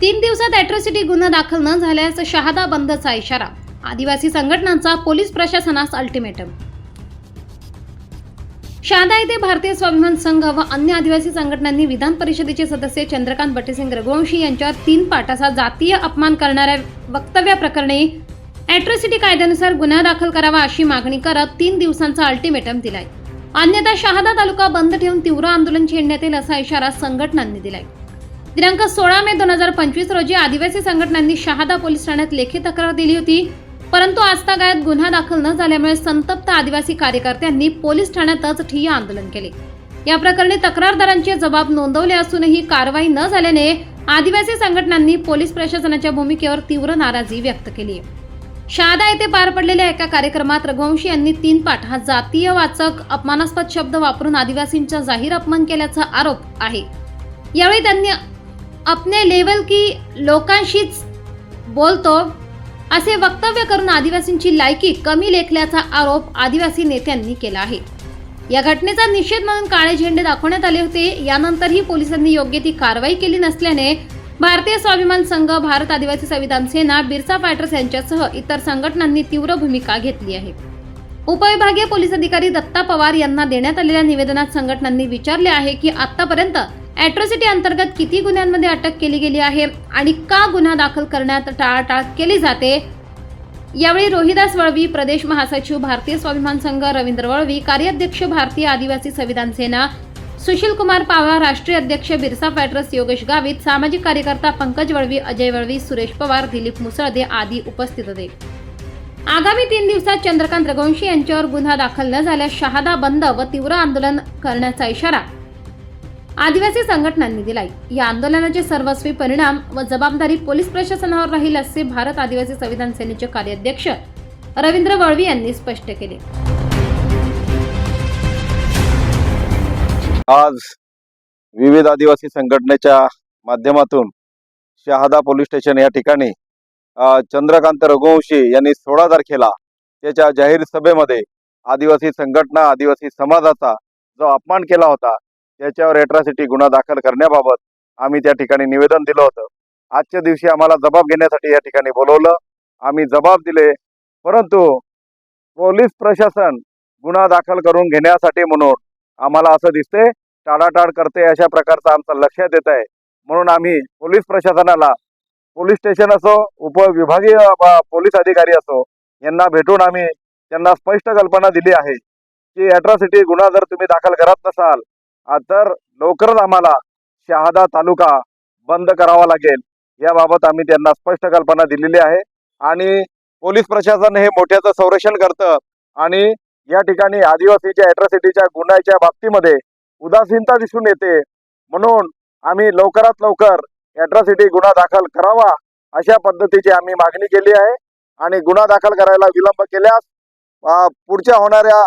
तीन दिवसात अॅट्रॉसिटी गुन्हा दाखल न झाल्यास शहादा बंदचा इशारा. आदिवासी संघटनांचा पोलीस प्रशासनास अल्टिमेटम शहादा येथे भारतीय स्वाभिमान संघ व अन्य आदिवासी संघटनांनी विधान परिषदेचे सदस्य चंद्रकांत बटेसिंग रघुवंशी यांच्यावर तीन पाठाचा जातीय अपमान करणाऱ्या वक्तव्याप्रकरणी अॅट्रॉसिटी कायद्यानुसार गुन्हा दाखल करावा अशी मागणी करत तीन दिवसांचा अल्टिमेटम दिलाय. अन्यथा शहादा तालुका बंद ठेवून तीव्र आंदोलन छेडण्यात येईल असा इशारा संघटनांनी दिलाय. दिनांक सोळा मे दोन हजार पंचवीस रोजी आदिवासी संघटनांनी शहादा पोलीस ठाण्यात लेखी तक्रार दिली होती. परंतु आजतागायत गुन्हा दाखल न झाल्यामुळे संतप्त आदिवासी कार्यकर्त्यांनी पोलीस ठाण्यातच ठिय्या आंदोलन केले. या प्रकरणी तक्रारदारांचे जबाब नोंदवले असूनही कारवाई न झाल्याने आदिवासी संघटनांनी पोलीस प्रशासनाच्या भूमिकेवर तीव्र नाराजी व्यक्त केली आहे. शहादा येथे पार पडलेल्या एका कार्यक्रमात रघुवंशी यांनी तीन पाठ हा जातीय वाचक अपमानास्पद शब्द वापरून आदिवासींचा जाहीर अपमान केल्याचा आरोप आहे. यावेळी त्यांनी अपने लेवल की लोकांशीच बोलतो असे वक्तव्य करून आदिवासींची लायकी कमी लेखल्याचा आरोप आदिवासी नेत्यांनी केला आहे. या घटनेचा निषेध म्हणून काळे झेंडे दाखवण्यात आले होते. यानंतरही पोलिसांनी योग्य ती कारवाई केली नसल्याने भारतीय स्वाभिमान संघ भारत आदिवासी संविधान सेना बिरसा फायटर्स यांच्यासह इतर संघटनांनी तीव्र भूमिका घेतली आहे. उपविभागीय पोलीस अधिकारी दत्ता पवार यांना देण्यात आलेल्या निवेदनात संघटनांनी विचारले आहे की आतापर्यंत अॅट्रॉसिटी अंतर्गत किती गुन्ह्यांमध्ये अटक केली गेली आहे आणि का गुन्हा दाखल करण्यात टाळाटाळ केली जाते? यावेळी रोहिदास वळवी प्रदेश महासचिव भारतीय स्वाभिमान संघ रवींद्र वळवी कार्याध्यक्ष भारतीय आदिवासी संविधान सेना सुशील कुमार पावा राष्ट्रीय अध्यक्ष बिरसा फायटर्स योगेश गावित सामाजिक कार्यकर्ता पंकज वळवी अजय वळवी सुरेश पवार दिलीप मुसळदे आदी उपस्थित होते. आगामी तीन दिवसात चंद्रकांत रघुवंशी यांच्यावर गुन्हा दाखल न झाल्यास शहादा बंद व तीव्र आंदोलन करण्याचा इशारा आदिवासी संघटनांनी दिलाय. या आंदोलनाचे सर्वस्वी परिणाम व जबाबदारी पोलीस प्रशासनावर राहील असे भारत आदिवासी संविधान सेनेचे कार्याध्यक्ष रवींद्र वळवी यांनी स्पष्ट केले. आज विविध आदिवासी संघटनेच्या माध्यमातून शहादा पोलीस स्टेशन या ठिकाणी चंद्रकांत रघुवंशी यांनी सोळा तारखेला त्याच्या जाहीर सभेमध्ये आदिवासी संघटना आदिवासी समाजाचा जो अपमान केला होता त्याच्यावर एट्रॉसिटी गुन्हा दाखल करण्याबाबत आम्ही त्या ठिकाणी निवेदन दिलं होतं. आजच्या दिवशी आम्हाला जबाब घेण्यासाठी या ठिकाणी बोलवलं. आम्ही जबाब दिले परंतु पोलीस प्रशासन गुन्हा दाखल करून घेण्यासाठी म्हणून आम्हाला असं दिसते टाळाटाळ करते अशा प्रकारचं आमचं लक्षात येत आहे म्हणून आम्ही पोलीस प्रशासनाला पोलीस स्टेशन असो उपविभागीय पोलीस अधिकारी असो यांना भेटून आम्ही त्यांना स्पष्ट कल्पना दिली आहे की अॅट्रॉसिटी गुन्हा जर तुम्ही दाखल करत नसाल तर लवकरच आम्हाला शहादा तालुका बंद करावा लागेल. याबाबत आम्ही त्यांना स्पष्ट कल्पना दिलेली आहे आणि पोलीस प्रशासन हे मोठ्याचं संरक्षण करतं आणि या ठिकाणी आदिवासीच्या अॅट्रॉसिटीच्या गुन्ह्याच्या बाबतीमध्ये उदासीनता दिसून येते. म्हणून आम्ही लवकरात लवकर अॅट्रॉसिटी गुन्हा दाखल करावा अशा पद्धतीची आम्ही मागणी केली आहे. आणि गुन्हा दाखल करायला विलंब केल्यास पुढच्या होणाऱ्या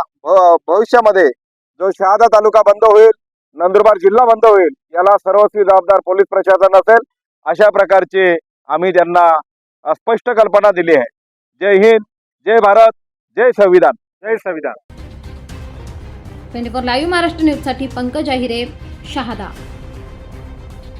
भविष्यामध्ये जो शहादा तालुका बंद होईल नंदुरबार जिल्हा बंद होईल याला सर्वस्वी जबाबदार पोलीस प्रशासन असेल अशा प्रकारची आम्ही त्यांना स्पष्ट कल्पना दिली आहे. जय हिंद जय भारत जय संविधान. जय संविधान. ट्वेंटी फोर लाईव्ह महाराष्ट्र न्यूजसाठी पंकज अहिरे शहादा.